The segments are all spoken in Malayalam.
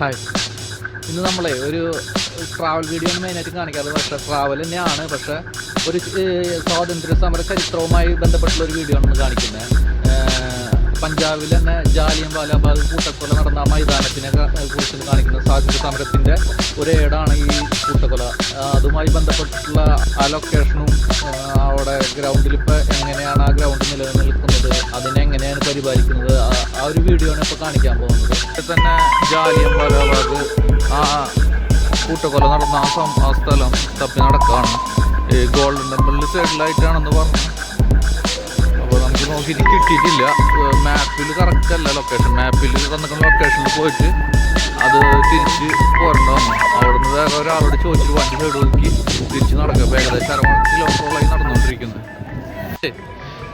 ഹായ് ഇന്ന് നമ്മളെ ഒരു ട്രാവൽ വീഡിയോ ആണ് മെയിനായിട്ട് കാണിക്കാറ് പക്ഷേ ട്രാവൽ തന്നെയാണ്. പക്ഷേ ഒരു സ്വാതന്ത്ര്യ സമര ചരിത്രവുമായി ബന്ധപ്പെട്ടുള്ള ഒരു വീഡിയോ ആണ് കാണിക്കുന്നത്. പഞ്ചാബിൽ തന്നെ ജാലിയം വാലാബാഗ് കൂട്ടക്കൊല നടന്ന മൈതാനത്തിനെ കുറിച്ച് കാണിക്കുന്ന സാഹിത്യ സമരത്തിന്റെ ഒരു ഏടാണ് ഈ കൂട്ടക്കൊല. അതുമായി ബന്ധപ്പെട്ടിട്ടുള്ള ആ ലൊക്കേഷനും അവിടെ ഗ്രൗണ്ടിൽ ഇപ്പോൾ എങ്ങനെയാണ് ആ ഗ്രൗണ്ട് നിലനിൽക്കുന്നത് അതിനെ എങ്ങനെയാണ് പരിപാലിക്കുന്നത് ആ- ഒരു വീഡിയോ ആണ് ഇപ്പോൾ കാണിക്കാൻ പോകുന്നത്. തന്നെ ജാലിയം വാലാബാഗ് ആ കൂട്ടക്കൊല നടന്ന ആ സ്ഥലം തപ്പി നടക്കുകയാണ് ഗോൾഡൻ ടെമ്പിളിന്റെ സൈഡിലായിട്ടാണെന്ന് പറഞ്ഞു. നോക്കിയിട്ട് കിട്ടിയിട്ടില്ല. മാപ്പിൽ കറക്റ്റ് അല്ല ലൊക്കേഷൻ മാപ്പിൽ തന്നിട്ടുള്ള ലൊക്കേഷനിൽ പോയിട്ട് അത് തിരിച്ച് പോരണ്ട? വന്നു അവിടെ നിന്ന് വേറെ ഒരാളോട് ചോദിച്ചിട്ട് വണ്ടി സൈഡ് ഒതുക്കി തിരിച്ച് നടക്കുക. ഏകദേശം അര കിലോമീറ്ററോളായി നടന്നുകൊണ്ടിരിക്കുന്നത്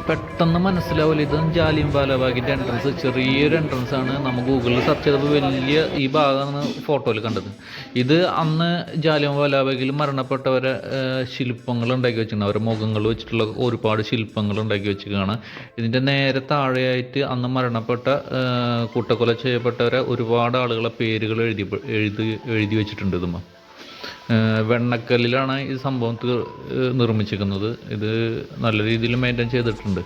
പെട്ടെന്ന് മനസ്സിലാവില്ല ഇത് ജാലിയും ബാലബാഗിന്റെ എൻട്രൻസ് ചെറിയൊരു എൻട്രൻസ് ആണ്. നമ്മൾ ഗൂഗിളിൽ സെർച്ച് ചെയ്തപ്പോൾ വലിയ ഈ ഭാഗമാണ് ഫോട്ടോയിൽ കണ്ടത്. ഇത് അന്ന് ജാലിയും ബാലാബാഗിൽ മരണപ്പെട്ടവരെ ശില്പങ്ങൾ ഉണ്ടാക്കി വെച്ചിട്ടുണ്ട് അവരുടെ മുഖങ്ങൾ വെച്ചിട്ടുള്ള ഒരുപാട് ശില്പങ്ങൾ ഉണ്ടാക്കി വെച്ചിരിക്കുകയാണ്. ഇതിന്റെ നേരെ താഴെയായിട്ട് അന്ന് മരണപ്പെട്ട കൂട്ടക്കൊല ചെയ്യപ്പെട്ടവരെ ഒരുപാട് ആളുകളെ പേരുകൾ എഴുതി എഴുതി എഴുതി വെച്ചിട്ടുണ്ട് ഇതുമ്പോൾ വെണ്ണക്കല്ലിലാണ് ഈ സംഭവം നിർമ്മിച്ചിരിക്കുന്നത്. ഇത് നല്ല രീതിയിൽ മെയിന്റെയിൻ ചെയ്തിട്ടുണ്ട്.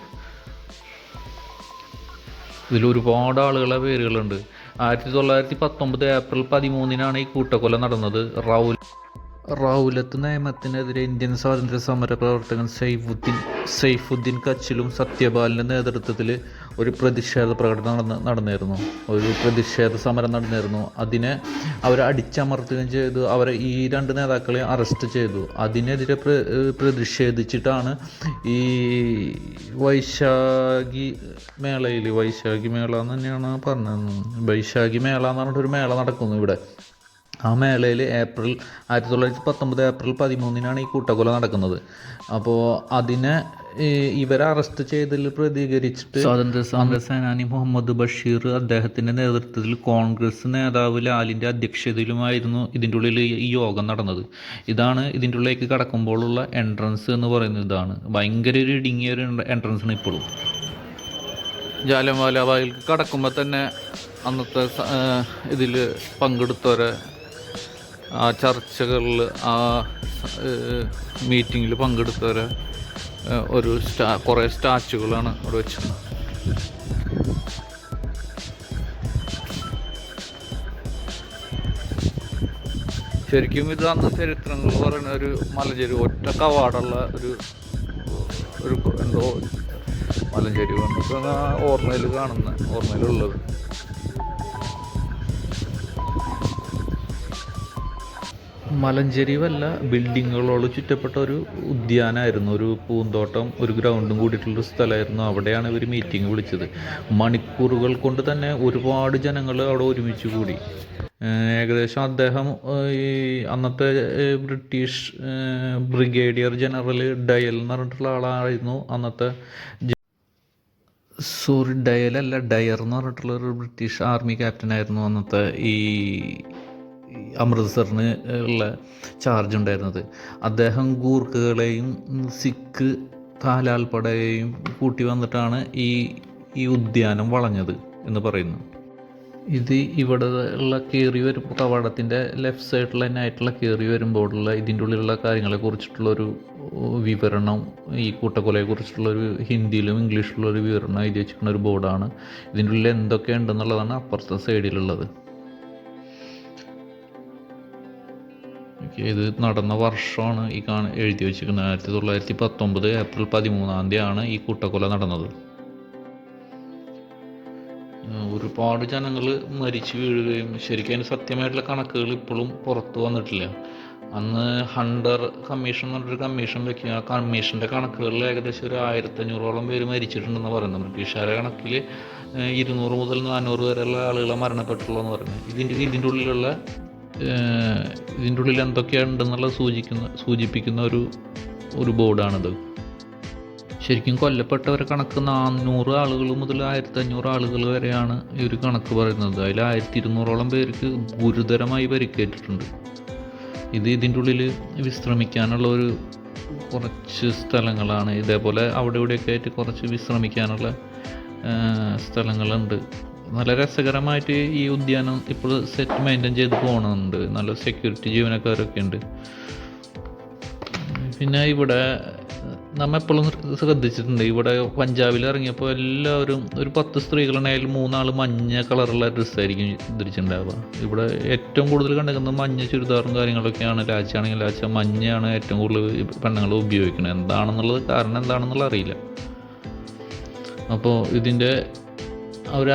ഇതിൽ ഒരുപാട് ആളുകളെ പേരുകളുണ്ട്. ആയിരത്തി തൊള്ളായിരത്തി പത്തൊമ്പത് ഏപ്രിൽ പതിമൂന്നിനാണ് ഈ കൂട്ടക്കൊല നടന്നത്. റൗൽ റൗലത്ത് നിയമത്തിനെതിരെ ഇന്ത്യൻ സ്വാതന്ത്ര്യ സമര പ്രവർത്തകൻ സൈഫുദ്ദീൻ സൈഫുദ്ദീൻ കച്ചിലും സത്യപാലിന്റെ നേതൃത്വത്തിൽ ഒരു പ്രതിഷേധ പ്രകടനം നടന്ന് നടന്നിരുന്നു. ഒരു പ്രതിഷേധ സമരം നടന്നിരുന്നു. അതിനെ അവരെ അടിച്ചമർത്തുകയും ചെയ്തു. അവരെ ഈ രണ്ട് നേതാക്കളെ അറസ്റ്റ് ചെയ്തു. അതിനെതിരെ പ്ര പ്രതിഷേധിച്ചിട്ടാണ് ഈ വൈശാഖി മേളയിൽ വൈശാഖി മേള എന്ന് തന്നെയാണ് പറഞ്ഞത്. വൈശാഖി മേള എന്ന് പറഞ്ഞിട്ടൊരു മേള നടക്കുന്നു ഇവിടെ. ആ മേളയിൽ ഏപ്രിൽ ആയിരത്തി തൊള്ളായിരത്തി പത്തൊമ്പത് ഏപ്രിൽ പതിമൂന്നിനാണ് ഈ കൂട്ടക്കൊല നടക്കുന്നത്. അപ്പോൾ അതിനെ ഇവരെ അറസ്റ്റ് ചെയ്തതിൽ പ്രതികരിച്ചിട്ട് സ്വാതന്ത്ര്യ സമര സേനാനി മുഹമ്മദ് ബഷീർ അദ്ദേഹത്തിന്റെ നേതൃത്വത്തിൽ കോൺഗ്രസ് നേതാവ് ലാലിന്റെ അധ്യക്ഷതയിലുമായിരുന്നു ഇതിന്റെ ഉള്ളിൽ ഈ യോഗം നടന്നത്. ഇതാണ് ഇതിന്റെ ഉള്ളിലേക്ക് കടക്കുമ്പോഴുള്ള എൻട്രൻസ് എന്ന് പറയുന്നത് ഇതാണ്. ഭയങ്കര ഒരു ഇടുങ്ങിയ ഒരു എൻട്രൻസ് ആണ് ഇപ്പോഴും. ജാലിയൻവാലാബാഗിലേക്ക് കടക്കുമ്പോൾ തന്നെ അന്നത്തെ ഇതിൽ പങ്കെടുത്തവരെ ആ ചർച്ചകളിൽ ആ മീറ്റിങ്ങിൽ പങ്കെടുത്തവരെ ഒരു സ്റ്റാ കുറേ സ്റ്റാച്ചുകളാണ് അവിടെ വെച്ചത് ശരിക്കും ഇത് അന്ന് ചരിത്രങ്ങൾ പറയുന്ന ഒരു മലഞ്ചെരി ഒറ്റ കവാടുള്ള ഒരു ഒരു എന്തോ മലഞ്ചെരി ഓർമ്മയിൽ കാണുന്ന ഓർമ്മയിലുള്ളത്. മലഞ്ചെരിവല്ല ബിൽഡിങ്ങുകളോട് ചുറ്റപ്പെട്ട ഒരു ഉദ്യാനമായിരുന്നു ഒരു പൂന്തോട്ടം ഒരു ഗ്രൗണ്ടും കൂടിയിട്ടുള്ളൊരു സ്ഥലമായിരുന്നു. അവിടെയാണ് ഇവർ മീറ്റിംഗ് വിളിച്ചത്. മണിക്കൂറുകൾ കൊണ്ട് തന്നെ ഒരുപാട് ജനങ്ങൾ അവിടെ ഒരുമിച്ച് കൂടി. ഏകദേശം അദ്ദേഹം ഈ അന്നത്തെ ബ്രിട്ടീഷ് ബ്രിഗേഡിയർ ജനറൽ ഡയൽ എന്ന് പറഞ്ഞിട്ടുള്ള ആളായിരുന്നു. അന്നത്തെ സോറി അല്ല ഡയർ എന്ന് പറഞ്ഞിട്ടുള്ള ഒരു ബ്രിട്ടീഷ് ആർമി ക്യാപ്റ്റൻ ആയിരുന്നു അന്നത്തെ ഈ അമൃത്സറിന് ഉള്ള ചാർജ് ഉണ്ടായിരുന്നത്. അദ്ദേഹം ഗൂർഖകളെയും സിഖ് കാലാൽപ്പടയെയും കൂട്ടി വന്നിട്ടാണ് ഈ ഈ ഉദ്യാനം വളഞ്ഞത് എന്ന് പറയുന്നു. ഇത് ഇവിടെ ഉള്ള കയറി വരുമ്പോൾ കവാടത്തിന്റെ ലെഫ്റ്റ് സൈഡിൽ തന്നെ ആയിട്ടുള്ള കയറി വരുമ്പോഴുള്ള ഇതിന്റെ ഉള്ളിലുള്ള കാര്യങ്ങളെ കുറിച്ചിട്ടുള്ളൊരു വിവരണം ഈ കൂട്ടക്കൊലയെ കുറിച്ചിട്ടുള്ളൊരു ഹിന്ദിയിലും ഇംഗ്ലീഷിലുള്ളൊരു വിവരണം എഴുതി വെച്ചിരിക്കുന്ന ഒരു ബോർഡാണ് ഇതിന്റെ ഉള്ളിൽ എന്തൊക്കെ ഉണ്ടെന്നുള്ളതാണ് അപ്പുറത്തെ സൈഡിലുള്ളത് ഇത് നടന്ന വർഷമാണ് ഈ കാണ എഴുതി വെച്ചിരിക്കുന്നത്. ആയിരത്തി തൊള്ളായിരത്തി പത്തൊമ്പത് ഏപ്രിൽ പതിമൂന്നാം തീയതിയാണ് ഈ കൂട്ടക്കൊല നടന്നത്. ഒരുപാട് ജനങ്ങൾ മരിച്ചു വീഴുകയും ശരിക്കും അതിന് സത്യമായിട്ടുള്ള കണക്കുകൾ ഇപ്പോഴും പുറത്തു വന്നിട്ടില്ല. അന്ന് ഹണ്ടർ കമ്മീഷൻ എന്ന് പറഞ്ഞൊരു കമ്മീഷൻ വെക്കുക ആ കമ്മീഷന്റെ കണക്കുകളിൽ ഏകദേശം ഒരു ആയിരത്തഞ്ഞൂറോളം പേര് മരിച്ചിട്ടുണ്ടെന്ന് പറയുന്നത് ബ്രിട്ടീഷുകാരെ കണക്കിൽ ഇരുന്നൂറ് മുതൽ നാനൂറ് വരെയുള്ള ആളുകളെ മരണപ്പെട്ടുള്ളൂ എന്ന് പറയുന്നത് ഇതിന്റെ ഇതിന്റെ ഉള്ളിലുള്ള ഇതിന്റെ ഉള്ളിൽ എന്തൊക്കെയുണ്ടെന്നുള്ളത് സൂചിക്കുന്ന സൂചിപ്പിക്കുന്ന ഒരു ഒരു ബോർഡാണിത്. ശരിക്കും കൊല്ലപ്പെട്ടവരെ കണക്ക് നാനൂറ് ആളുകൾ മുതൽ ആയിരത്തി അഞ്ഞൂറ് ആളുകൾ വരെയാണ് ഈ ഒരു കണക്ക് പറയുന്നത്. അതിൽ ആയിരത്തി ഇരുന്നൂറോളം പേർക്ക് ഗുരുതരമായി പരിക്കേറ്റിട്ടുണ്ട്. ഇത് ഇതിന്റെ ഉള്ളിൽ വിശ്രമിക്കാനുള്ള ഒരു കുറച്ച് സ്ഥലങ്ങളാണ്. ഇതേപോലെ അവിടെ ഇവിടെയൊക്കെ ആയിട്ട് കുറച്ച് വിശ്രമിക്കാനുള്ള സ്ഥലങ്ങളുണ്ട്. നല്ല രസകരമായിട്ട് ഈ ഉദ്യാനം ഇപ്പോൾ സെറ്റ് മെയിന്റെയിൻ ചെയ്ത് പോകുന്നുണ്ട് നല്ല സെക്യൂരിറ്റി ജീവനക്കാരൊക്കെ ഉണ്ട്. പിന്നെ ഇവിടെ നമ്മൾ എപ്പോഴും ശ്രദ്ധിച്ചിട്ടുണ്ട്. ഇവിടെ പഞ്ചാബിൽ ഇറങ്ങിയപ്പോൾ എല്ലാവരും ഒരു പത്ത് സ്ത്രീകളുണ്ടായാലും മൂന്നാൾ മഞ്ഞ കളറുള്ള ഡ്രസ്സായിരിക്കും ധരിച്ചിട്ടുണ്ടാവുക. ഇവിടെ ഏറ്റവും കൂടുതൽ കണ്ടിരിക്കുന്നത് മഞ്ഞ ചുരിദാറും കാര്യങ്ങളൊക്കെയാണ്. ലാച്ചാണെങ്കിൽ ലാച്ച മഞ്ഞയാണ് ഏറ്റവും കൂടുതൽ പെണ്ണുങ്ങൾ ഉപയോഗിക്കുന്നത്. എന്താണെന്നുള്ളത് കാരണം എന്താണെന്നുള്ളത് അറിയില്ല. അപ്പോൾ ഇതിന്റെ അവർ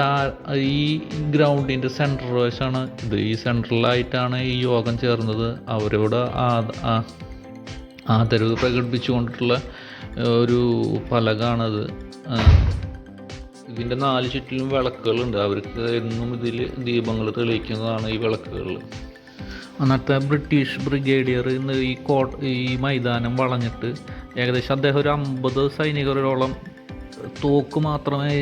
ഈ ഗ്രൗണ്ടിന്റെ സെൻട്രൽ വശമാണ് ഇത്. ഈ സെൻട്രലായിട്ടാണ് ഈ യോഗം ചേർന്നത്. അവരോട് ആ- ആ- ആദരവ് പ്രകടിപ്പിച്ചുകൊണ്ടിട്ടുള്ള ഒരു ഫലകാണത് ആ, ഇതിന്റെ നാല് ചുറ്റിലും വിളക്കുകളുണ്ട്. അവർക്ക് എന്നും ഇതിൽ ദീപങ്ങൾ തെളിയിക്കുന്നതാണ് ഈ വിളക്കുകൾ. അന്നത്തെ ബ്രിട്ടീഷ് ബ്രിഗേഡിയർ ഇന്ന് ഈ കോട്ട ഈ മൈതാനം വളഞ്ഞിട്ട് ഏകദേശം അദ്ദേഹം ഒരു അമ്പത് സൈനികരോളം തോക്ക് മാത്രമേ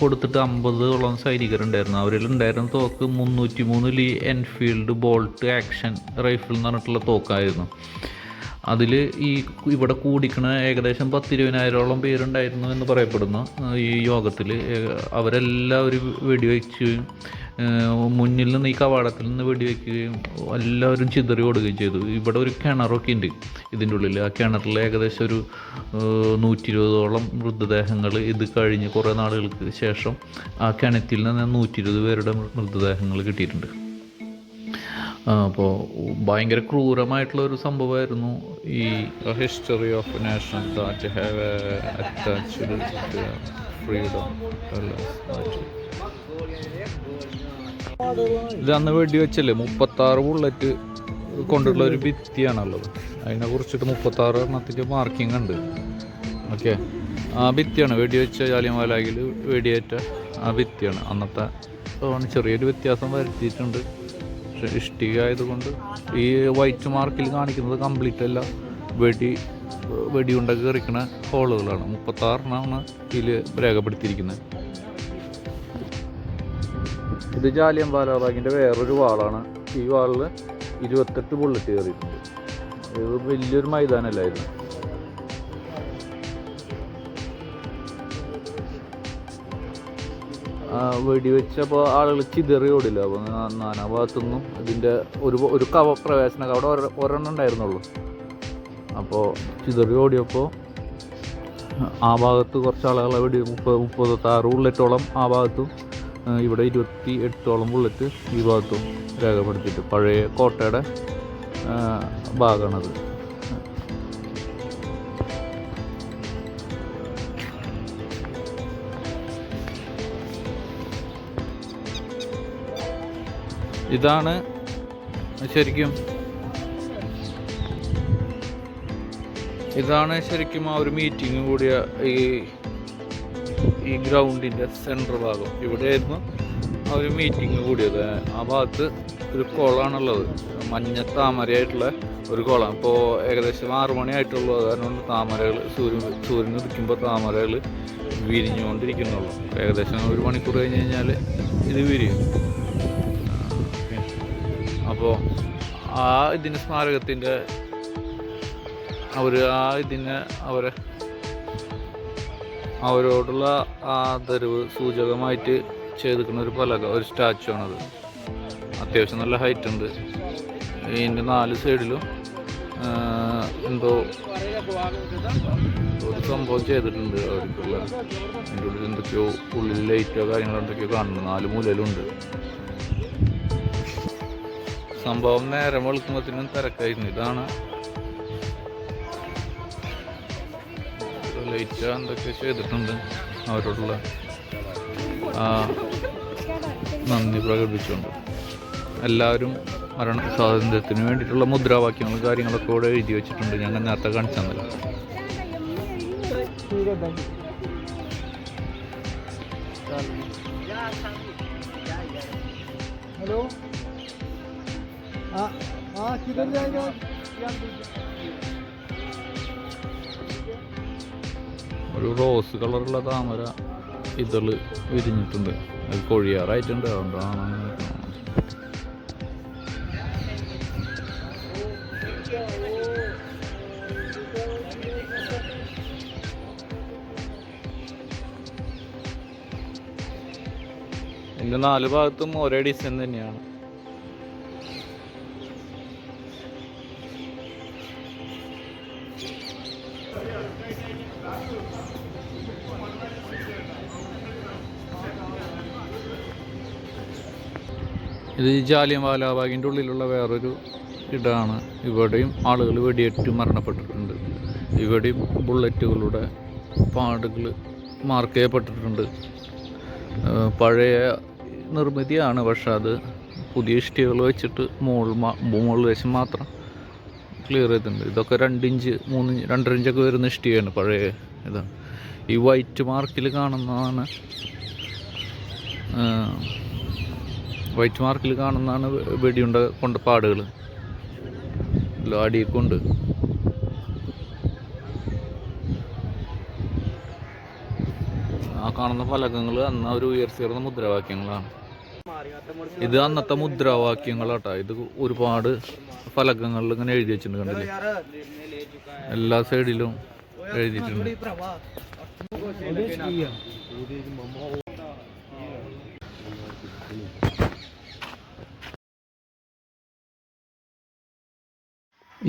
കൊടുത്തിട്ട് അമ്പതോളം സൈനികരുണ്ടായിരുന്നു. അവരിലുണ്ടായിരുന്ന തോക്ക് മുന്നൂറ്റി മൂന്ന് Lee Enfield bolt action rifle എന്ന് പറഞ്ഞിട്ടുള്ള തോക്കായിരുന്നു. അതിൽ ഈ ഇവിടെ കൂടിക്കണ ഏകദേശം പത്തിരുപതിനായിരോളം പേരുണ്ടായിരുന്നു എന്ന് പറയപ്പെടുന്നു. ഈ യോഗത്തിൽ അവരെല്ലാവരും ഏഹ്, മുന്നിൽ നിന്ന് ഈ കവാടത്തിൽ നിന്ന് വെടിവെക്കുകയും എല്ലാവരും ചിതറി ഓടുകയും ചെയ്തു. ഇവിടെ ഒരു കിണറൊക്കെ ഉണ്ട്. ഇതിന്റെ ഉള്ളിൽ ആ കിണറിൽ ഏകദേശം ഒരു നൂറ്റി ഇരുപതോളം മൃതദേഹങ്ങൾ ഇത് കഴിഞ്ഞ് കുറേ നാളുകൾക്ക് ശേഷം ആ കിണറ്റിൽ നിന്ന് നൂറ്റി ഇരുപത് പേരുടെ മൃതദേഹങ്ങൾ കിട്ടിയിട്ടുണ്ട്. അപ്പോൾ ഭയങ്കര ക്രൂരമായിട്ടുള്ള ഒരു സംഭവമായിരുന്നു ഈ history of nation that have attached freedom ഇത് അന്ന് വെടി വെച്ചല്ലേ? മുപ്പത്താറ് ബുള്ളറ്റ് കൊണ്ടുള്ള ഒരു ഭിത്തിയാണുള്ളത്. അതിനെ കുറിച്ചിട്ട് മുപ്പത്താറ് എണ്ണത്തിന്റെ മാർക്കിംഗ് ഉണ്ട്. ഓക്കെ ആ ഭിത്തിയാണ് വെടിവെച്ച ജാലിയൻവാലാകിൽ വെടിയേറ്റ ആ ഭിത്തിയാണ്. അന്നത്തെ ചെറിയൊരു വ്യത്യാസം വരുത്തിയിട്ടുണ്ട്. പക്ഷെ ഇഷ്ടിക ആയതുകൊണ്ട് ഈ വൈറ്റ് മാർക്കിൽ കാണിക്കുന്നത് കംപ്ലീറ്റ് അല്ല. വെടി വെടിയുണ്ട കയറിക്കണ ഹോളുകളാണ് മുപ്പത്താറിനാണ് ഇതിൽ രേഖപ്പെടുത്തിയിരിക്കുന്നത്. ഇത് ജാലിയൻ വാലാബാഗിന്റെ വേറൊരു വാളാണ്. ഈ വാളിൽ ഇരുപത്തെട്ട് ബുള്ളറ്റ് കയറിയിട്ടുണ്ട്. ഇത് വലിയൊരു മൈതാനല്ലായിരുന്നു. ആ, വെടിവെച്ചപ്പോൾ ആളുകൾ ചിതറി ഓടില്ല. അപ്പോൾ നാനാ ഭാഗത്തുനിന്നും ഇതിന്റെ ഒരു ഒരു കവ പ്രവേശന അവിടെ ഒരെ- ഒരെണ്ണം ഉണ്ടായിരുന്നുള്ളൂ. അപ്പോൾ ചിതറി ഓടിയപ്പോൾ ആ ഭാഗത്ത് കുറച്ച് ആളുകളെ വെടി മുപ്പത് മുപ്പത്താറ് ബുള്ളറ്റോളം ആ ഭാഗത്തും ഇവിടെ ഇരുപത്തി എട്ടോളം ബുള്ളറ്റ് ഈ ഭാഗത്തും രേഖപ്പെടുത്തിയിട്ട് പഴയ കോട്ടയുടെ ഭാഗമാണത്. ഇതാണ് ശരിക്കും ഇതാണ് ശരിക്കും ആ ഒരു മീറ്റിംഗ് കൂടിയ ഈ ഈ ഗ്രൗണ്ടിന്റെ സെന്റർ ഭാഗം. ഇവിടെയായിരുന്നു ആ ഒരു മീറ്റിംഗ് കൂടിയത്. ആ ഭാഗത്ത് ഒരു കുളമാണുള്ളത്. മഞ്ഞ താമരയായിട്ടുള്ള ഒരു കുളം. ഇപ്പോൾ ഏകദേശം ആറു മണിയായിട്ടുള്ളൂ. അത് കാരണം താമരകൾ സൂര്യൻ സൂര്യൻ ഉദിക്കുമ്പോൾ താമരകൾ വിരിഞ്ഞുകൊണ്ടിരിക്കുന്നുള്ളൂ. ഏകദേശം ഒരു മണിക്കൂർ കഴിഞ്ഞ് കഴിഞ്ഞാൽ ഇത് വിരിയും. അപ്പോൾ ആ ഇതിന്റെ സ്മാരകത്തിന്റെ അവർ ആ ഇതിനെ അവരെ അവരോടുള്ള ആദരവ് സൂചകമായിട്ട് ചെയ്തിരിക്കുന്ന ഒരു പലക ഒരു സ്റ്റാച്ചു ആണത്. അത്യാവശ്യം നല്ല ഹൈറ്റ് ഉണ്ട്. ഇതിന്റെ നാല് സൈഡിലും എന്തോ ഒരു സംഭവം ചെയ്തിട്ടുണ്ട് അവർക്കുള്ള. അതിന്റെ ഉള്ളിൽ എന്തൊക്കെയോ ഉള്ളിൽ ലൈറ്റോ കാര്യങ്ങളോ എന്തൊക്കെയോ കാണുന്നു. നാല് മൂലയിലുണ്ട്. സംഭവം നേരം വെളുക്കുമ്പോഴത്തേനും തിരക്കായിരുന്നു. ഇതാണ് ലൈറ്റ് എന്തൊക്കെ ചെയ്തിട്ടുണ്ട് അവരോടുള്ള ആ നന്ദി പ്രകടിപ്പിച്ചുകൊണ്ട്. എല്ലാവരും മരണ സ്വാതന്ത്ര്യത്തിന് വേണ്ടിയിട്ടുള്ള മുദ്രാവാക്യങ്ങളും കാര്യങ്ങളൊക്കെ കൂടെ എഴുതി വെച്ചിട്ടുണ്ട്. ഞങ്ങൾ നേരത്തെ കാണിച്ചതല്ല ഹലോ? ആ ആ കിതർ ഒരു റോസ് കളറുള്ള താമര ഇതൾ വിരിഞ്ഞിട്ടുണ്ട് അത് കൊഴിയാറായിട്ടുണ്ട് അതുകൊണ്ടാണ്. ഇതിന്റെ നാല് ഭാഗത്തും ഒരേ ഡിസൈൻ തന്നെയാണ് ഇത് ജാലിയൻ വാലാബാഗിന്റെ ഉള്ളിലുള്ള വേറൊരു ഇടമാണ് ഇവിടെയും ആളുകൾ വെടിയേറ്റ് മരണപ്പെട്ടിട്ടുണ്ട്. ഇവിടെയും ബുള്ളറ്റുകളുടെ പാടുകൾ മാർക്ക് ചെയ്യപ്പെട്ടിട്ടുണ്ട്. പഴയ നിർമ്മിതിയാണ് പക്ഷെ അത് പുതിയ ഇഷ്ടികൾ വെച്ചിട്ട് മോൾ മോൾ വശം മാത്രം ക്ലിയർ ചെയ്തിട്ടുണ്ട്. ഇതൊക്കെ രണ്ടിഞ്ച് മൂന്ന് ഇഞ്ച് ഇഞ്ചൊക്കെ വരുന്ന ഇഷ്ടികയാണ് പഴയ ഇതാണ്. ഈ വൈറ്റ് മാർക്കിൽ കാണുന്നതാണ് വൈറ്റ് മാർക്കിൽ കാണുന്നതാണ് വെടിയുണ്ട കൊണ്ട് പാടുകൾ അടിയൊക്കെ ഉണ്ട്. ആ കാണുന്ന ഫലകങ്ങൾ അന്ന് അവർ ഉയർത്തിയിരുന്ന മുദ്രാവാക്യങ്ങളാണ്. ഇത് അന്നത്തെ മുദ്രാവാക്യങ്ങളാട്ടാ. ഇത് ഒരുപാട് ഫലകങ്ങളിൽ ഇങ്ങനെ എഴുതി വെച്ചിട്ടുണ്ട് കണ്ടില്ലേ? എല്ലാ സൈഡിലും എഴുതിയിട്ടുണ്ട്.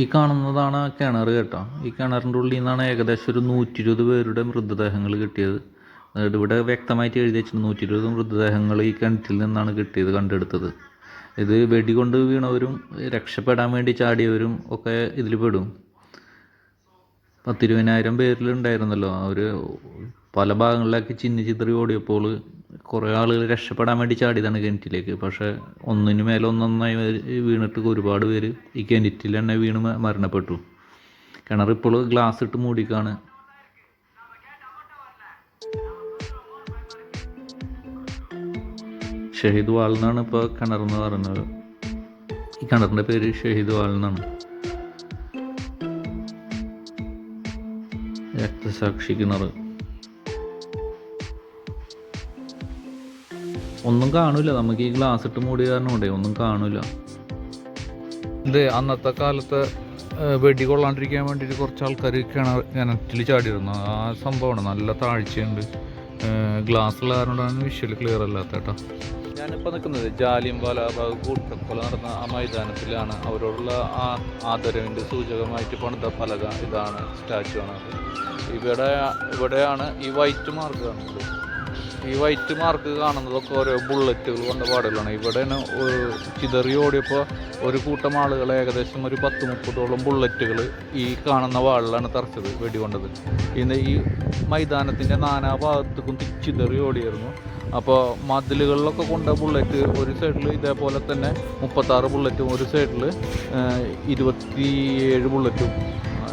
ഈ കാണുന്നതാണ് ആ കിണർ കേട്ടോ. ഈ കിണറിന്റെ ഉള്ളിൽ നിന്നാണ് ഏകദേശം ഒരു നൂറ്റി ഇരുപത് പേരുടെ മൃതദേഹങ്ങൾ കിട്ടിയത്. അതായത് ഇവിടെ വ്യക്തമായിട്ട് എഴുതി വെച്ചിട്ടുണ്ട് നൂറ്റി ഇരുപത് മൃതദേഹങ്ങൾ ഈ കിണറ്റിൽ നിന്നാണ് കിട്ടിയത് കണ്ടെടുത്തത്. ഇത് വെടികൊണ്ട് വീണവരും രക്ഷപ്പെടാൻ വേണ്ടി ചാടിയവരും ഒക്കെ ഇതിൽ പെടും. പത്തിരുപതിനായിരം പേരിലുണ്ടായിരുന്നല്ലോ അവർ പല ഭാഗങ്ങളിലാക്കി ചിന്നി ചിതറി ഓടിയപ്പോൾ കുറേ ആളുകൾ രക്ഷപ്പെടാൻ വേണ്ടി ചാടിയതാണ് കിണറ്റിലേക്ക് പക്ഷേ ഒന്നിനു മേലെ ഒന്നൊന്നായി വീണിട്ട് ഒരുപാട് പേര് ഈ കിണറ്റിൽ തന്നെ വീണ് മരണപ്പെട്ടു. കിണർ ഇപ്പോൾ ഗ്ലാസ് ഇട്ട് മൂടിക്കാണ്. ഷഹീദ് വാൾ എന്നാണ് ഇപ്പോൾ കിണറെന്ന് പറയുന്നത്. ഈ കിണറിന്റെ പേര് ഷഹീദ് വാൾ എന്നാണ്. രക്തസാക്ഷി കിണർ. ഒന്നും കാണൂല. നമുക്ക് ഈ ഗ്ലാസ് ഇട്ട് മൂടിയ കാരണം കൊണ്ടേ ഒന്നും കാണൂല. ഇത് അന്നത്തെ കാലത്ത് വെടികൊള്ളാണ്ടിരിക്കാൻ വെടി കൊള്ളാണ്ടിരിക്കാൻ വേണ്ടിയിട്ട് കുറച്ച് ആൾക്കാർ കിണർ കിണറ്റിൽ ചാടിയിരുന്നു. ആ സംഭവമാണ്. നല്ല താഴ്ചയുണ്ട്. ഗ്ലാസ് ഉള്ള കാരണം വിഷ്വൽ ക്ലിയർ അല്ലാത്ത കേട്ടോ. ഞാനിപ്പോൾ നിൽക്കുന്നത് ജാലിയം വാലാബാഗ് കൂട്ടക്കൊല നടന്ന ആ മൈതാനത്തിലാണ്. അവരോടുള്ള ആ ആദരവിന്റെ സൂചകമായിട്ട് പണിത പലക ഇതാണ് സ്റ്റാച്ചു ആണ് ഇവിടെ ഇവിടെയാണ് ഈ വൈറ്റ് മാർഗമാണ് കാണുന്നത്. ഈ വൈറ്റ് മാർക്ക് കാണുന്നതൊക്കെ ഓരോ ബുള്ളറ്റുകൾ കൊണ്ട പാടുകളാണ്. ഒരു ചിതറി ഓടിയപ്പോൾ ഒരു കൂട്ടം ആളുകൾ ഏകദേശം ഒരു പത്ത് മുപ്പതോളം ബുള്ളറ്റുകൾ ഈ കാണുന്ന വാളിലാണ് തറച്ചത് വെടികൊണ്ടത്. ഇന്ന് ഈ മൈതാനത്തിന്റെ നാനാ ഭാഗത്തേക്കും ചിതറി ഓടിയായിരുന്നു. അപ്പോൾ മതിലുകളിലൊക്കെ കൊണ്ട ബുള്ളറ്റ് ഒരു സൈഡിൽ ഇതേപോലെ തന്നെ മുപ്പത്താറ് ബുള്ളറ്റും ഒരു സൈഡിൽ ഇരുപത്തിയേഴ് ബുള്ളറ്റും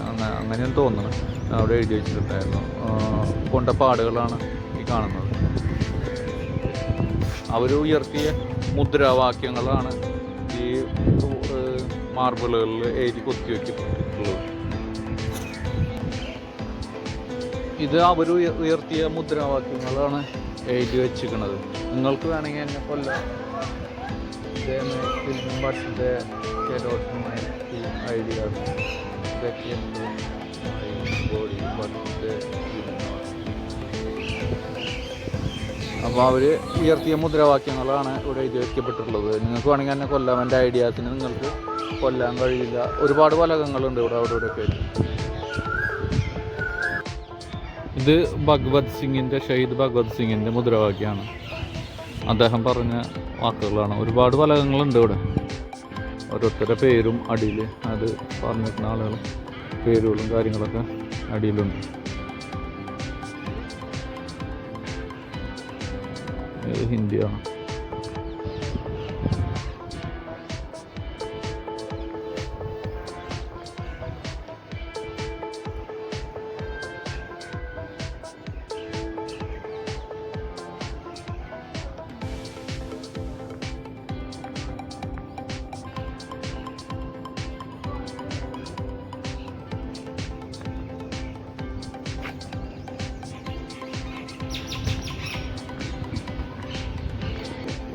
അങ്ങനെ അങ്ങനെയാണ് തോന്നുന്നത് അവിടെ എഴുതി വെച്ചിട്ടുണ്ടായിരുന്നു. കൊണ്ട പാടുകളാണ് ഈ കാണുന്നത്. അവർ ഉയർത്തിയ മുദ്രാവാക്യങ്ങളാണ് ഈ മാർബിളുകളിൽ എഴുതി കൊത്തിവെക്കപ്പെട്ടിട്ടുള്ളത് ഇത് അവർ ഉയർത്തിയ മുദ്രാവാക്യങ്ങളാണ് എഴുതി വെച്ചിരിക്കുന്നത്. നിങ്ങൾക്ക് വേണമെങ്കിൽ എന്നെ കൊല്ലാം. Idea body. അപ്പോൾ അവർ ഉയർത്തിയ മുദ്രാവാക്യങ്ങളാണ് ഇവിടെ എഴുതി നിങ്ങൾക്ക് വേണമെങ്കിൽ എന്നെ കൊല്ലാം. എന്റെ ഐഡിയാസിന് നിങ്ങൾക്ക് കൊല്ലാൻ കഴിയില്ല. ഒരുപാട് ഫലകങ്ങളുണ്ട് ഇവിടെ അവിടെ ഇവിടെ ഒക്കെ ഇത് ഭഗവത് സിംഗിന്റെ ഷഹീദ് ഭഗവത് സിംഗിന്റെ മുദ്രാവാക്യമാണ്. അദ്ദേഹം പറഞ്ഞ വാക്കുകളാണ്. ഒരുപാട് ഫലകങ്ങളുണ്ട് ഇവിടെ. ഓരോരുത്തരുടെ പേരും അടിയിൽ അത് പറഞ്ഞിരുന്ന ആളുകൾ പേരുകളും കാര്യങ്ങളൊക്കെ അടിയിലുണ്ട്. ഇത്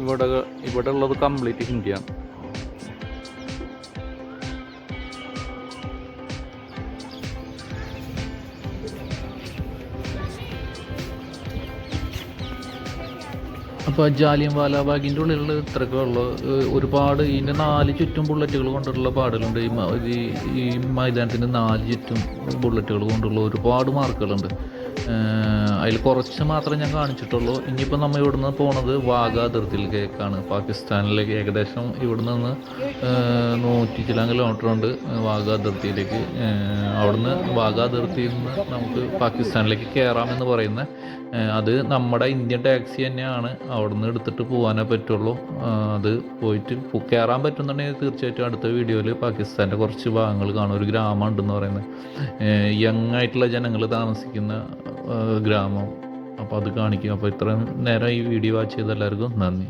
ഇവിടെ ഇവിടെ ഉള്ളത് കംപ്ലീറ്റ് ഹിന്ദിയാണ് ഇപ്പോൾ ജാലിയൻ വാലാബാഗിന്റെ ഉള്ളിലുള്ള ഇത്രയൊക്കെ ഉള്ളു. ഒരുപാട് ഇതിന്റെ നാല് ചുറ്റും ബുള്ളറ്റുകൾ കൊണ്ടുള്ള പാടലുണ്ട്. ഈ ഈ മൈതാനത്തിന്റെ നാല് ചുറ്റും ബുള്ളറ്റുകൾ കൊണ്ടുള്ള ഒരുപാട് മാർക്കുകളുണ്ട് അതിൽ കുറച്ച് മാത്രമേ ഞാൻ കാണിച്ചിട്ടുള്ളൂ. ഇനിയിപ്പോൾ നമ്മൾ ഇവിടുന്ന് പോണത് വാഗ അതിർത്തിയിലേക്കാണ് പാകിസ്ഥാനിലേക്ക് ഏകദേശം ഇവിടെ നിന്ന് നൂറ്റി ചില കിലോമീറ്റർ ഉണ്ട് വാഗ അതിർത്തിയിലേക്ക്. അവിടുന്ന് വാഗ അതിർത്തിയിൽ നിന്ന് നമുക്ക് പാകിസ്ഥാനിലേക്ക് കയറാമെന്ന് പറയുന്ന അത് നമ്മുടെ ഇന്ത്യൻ ടാക്സി തന്നെയാണ്. അവിടുന്ന് എടുത്തിട്ട് പോകാനേ പറ്റുള്ളൂ. അത് പോയിട്ട് കയറാൻ പറ്റുന്നുണ്ടെങ്കിൽ തീർച്ചയായിട്ടും അടുത്ത വീഡിയോയിൽ പാകിസ്ഥാന്റെ കുറച്ച് ഭാഗങ്ങൾ കാണും. ഒരു ഗ്രാമം ഉണ്ടെന്ന് പറയുന്നത് യങ് ആയിട്ടുള്ള ജനങ്ങൾ താമസിക്കുന്ന ഗ്രാമം. അപ്പോൾ അത് കാണിക്കും. അപ്പോൾ ഇത്രയും നേരം ഈ വീഡിയോ വാച്ച് ചെയ്ത എല്ലാവർക്കും നന്ദി.